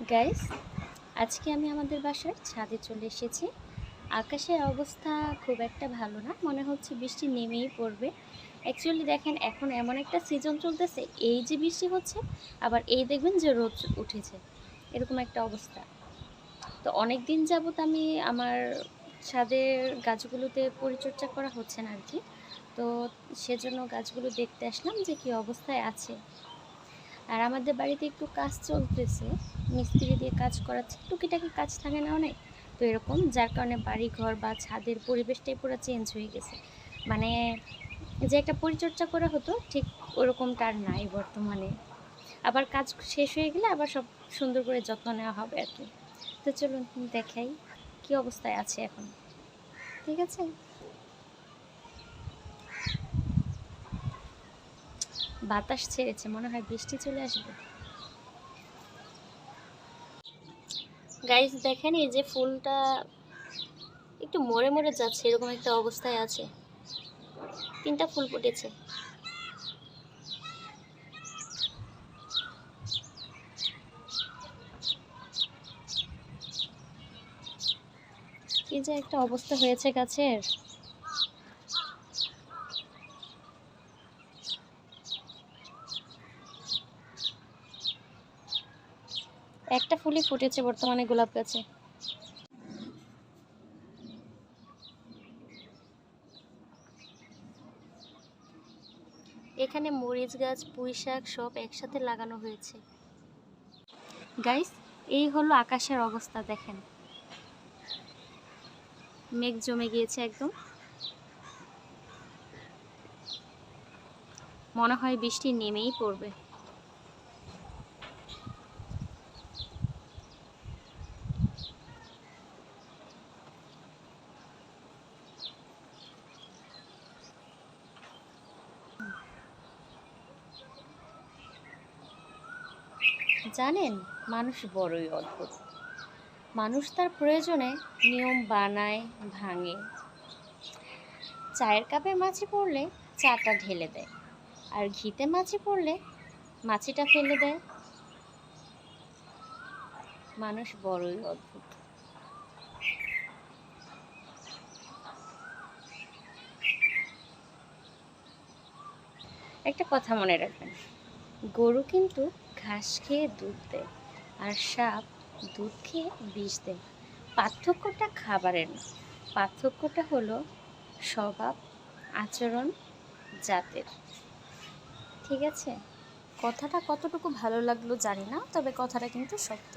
Guys আজকে আমি আমাদের বাসার ছাদে চলে এসেছি। আকাশের অবস্থা খুব একটা ভালো না, মনে হচ্ছে বৃষ্টি নেমেই পড়বে। অ্যাকচুয়ালি দেখেন, এখন এমন একটা সিজন চলতেছে, এই যে বৃষ্টি হচ্ছে, আবার এই দেখবেন যে রোদ উঠেছে, এরকম একটা অবস্থা। তো অনেক দিন যাবত আমি আমার ছাদের গাছগুলোতে পরিচর্যা করা হচ্ছে না আর কি। তো সেজন্য গাছগুলো দেখতে আসলাম যে কী অবস্থায় আছে। আর আমাদের বাড়িতে একটু কাজ চলতেছে। মিস্ত্রি দিয়ে কাজ করাচ্ছে। টুকিটাকি কাজ থাকে না অনেক। তো এরকম, যার কারণে বাড়ি ঘর বা ছাদের পরিবেশটাই পুরো চেঞ্জ হয়ে গেছে। মানে যে একটা পরিচর্যা করা হতো, ঠিক ওরকমটা আর নাই বর্তমানে। আবার কাজ শেষ হয়ে গেলে আবার সব সুন্দর করে যত্ন নেওয়া হবে আর কি। তো চলুন দেখাই কি অবস্থায় আছে এখন। ঠিক আছে? বাতাস ছেড়েছে, মনে হয় বৃষ্টি চলে আসবে। গাইস দেখেন এই যে ফুলটা একটু মরে মরে যাচ্ছে, এরকম একটা অবস্থায় আছে। তিনটা ফুল ফুটেছে। এই যে একটা অবস্থা হয়েছে গাছের। একটা ফুলই ফুটেছে বর্তমানে গোলাপ গাছে। এখানে মরিচ গাছ, পুঁই শাক সব একসাথে লাগানো হয়েছে। গাইস, এই হলো আকাশের অবস্থা, দেখেন। মেঘ জমে গিয়েছে একদম। মনে হয় বৃষ্টি নেমেই পড়বে। জানেন, মানুষ বড়ই অদ্ভুত। মানুষ তার প্রয়োজনে নিয়ম বানায়, ভাঙে। চায়ের কাপে মাছি পড়লে চাটা ঢেলে দেয়, আর ঘিতে মাছি পড়লে মাছিটা ফেলে দেয়। মানুষ বড়ই অদ্ভুত। একটা কথা মনে রাখবেন, গরু কিন্তু ঘাস খেয়ে দুধ দেয় আর সাপ দুধ খেয়ে বিষ দেয় পার্থক্যটা খাবারের না। পার্থক্যটা হলো স্বভাব, আচরণ, জাতের। ঠিক আছে? কথাটা কতটুকু ভালো লাগল জানি না, তবে কথাটা কিন্তু সত্য।